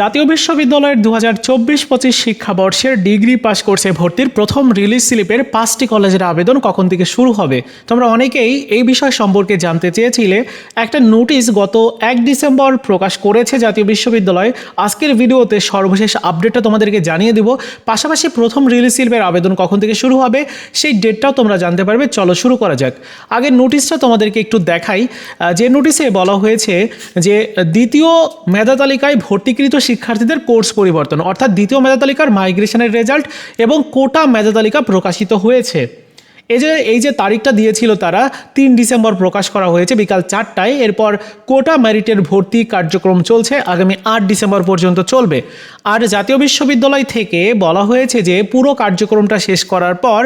জাতীয় বিশ্ববিদ্যালয়ের দু হাজার চব্বিশ পঁচিশ শিক্ষাবর্ষের ডিগ্রি পাস কোর্সে ভর্তির প্রথম রিলিজ স্লিপের পাঁচটি কলেজের আবেদন কখন থেকে শুরু হবে? তোমরা অনেকেই এই বিষয় সম্পর্কে জানতে চেয়েছিলে। একটা নোটিশ গত এক ডিসেম্বর প্রকাশ করেছে জাতীয় বিশ্ববিদ্যালয়। আজকের ভিডিওতে সর্বশেষ আপডেটটা তোমাদেরকে জানিয়ে দিব। পাশাপাশি প্রথম রিলিজ স্লিপের আবেদন কখন থেকে শুরু হবে, সেই ডেটটাও তোমরা জানতে পারবে। চলো শুরু করা যাক। আগে নোটিশটা তোমাদেরকে একটু দেখাই। যে নোটিশে বলা হয়েছে যে দ্বিতীয় মেধা তালিকায় ভর্তিকৃত শিক্ষার্থীদের কোর্স পরিবর্তন, অর্থাৎ দ্বিতীয় মেধা তালিকার মাইগ্রেশনের রেজাল্ট এবং কোটা মেধা তালিকা প্রকাশিত হয়েছে। এই যে এই যে তারিখটা দিয়েছিল তারা, তিন ডিসেম্বর প্রকাশ করা হয়েছে বিকাল চারটায়। এরপর কোটা মেরিটের ভর্তি কার্যক্রম চলছে, আগামী আট ডিসেম্বর পর্যন্ত চলবে। আর জাতীয় বিশ্ববিদ্যালয় থেকে বলা হয়েছে যে পুরো কার্যক্রমটা শেষ করার পর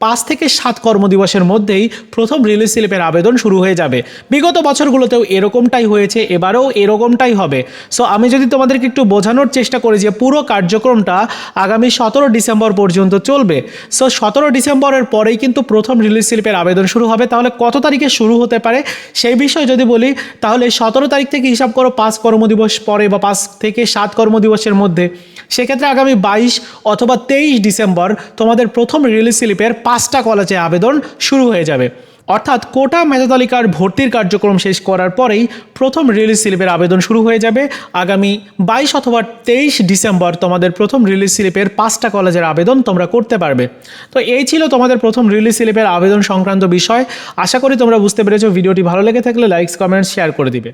পাঁচ থেকে সাত কর্মদিবসের মধ্যেই প্রথম রিলিজ স্লিপের আবেদন শুরু হয়ে যাবে। বিগত বছরগুলোতেও এরকমটাই হয়েছে, এবারেও এরকমটাই হবে। সো আমি যদি তোমাদেরকে একটু বোঝানোর চেষ্টা করি যে পুরো কার্যক্রমটা আগামী সতেরো ডিসেম্বর পর্যন্ত চলবে। সো সতেরো ডিসেম্বরের পরেই কিন্তু প্রথম রিলিজ স্লিপের আবেদন শুরু হবে। তাহলে কত তারিখে শুরু হতে পারে সেই বিষয়ে যদি বলি, তাহলে সতেরো তারিখ থেকে হিসাব করো পাঁচ কর্মদিবস পরে বা পাঁচ থেকে সাত কর্মদিবসের মধ্যে। সেক্ষেত্রে আগামী বাইশ অথবা তেইশ ডিসেম্বর তোমাদের প্রথম রিলিজ স্লিপের পাঁচটা কলেজে আবেদন শুরু হয়ে যাবে। অর্থাৎ কোটা মেধা তালিকার ভর্তির কার্যক্রম শেষ করার পরেই প্রথম রিলিজ স্লিপের আবেদন শুরু হয়ে যাবে। আগামী বাইশ অথবা তেইশ ডিসেম্বর তোমাদের প্রথম রিলিজ স্লিপের পাঁচটা কলেজের আবেদন তোমরা করতে পারবে। তো এই ছিল তোমাদের প্রথম রিলিজ স্লিপের আবেদন সংক্রান্ত বিষয়। আশা করি তোমরা বুঝতে পেরেছ, ভিডিওটি ভালো লেগে থাকলে লাইকস কমেন্টস শেয়ার করে দিবে।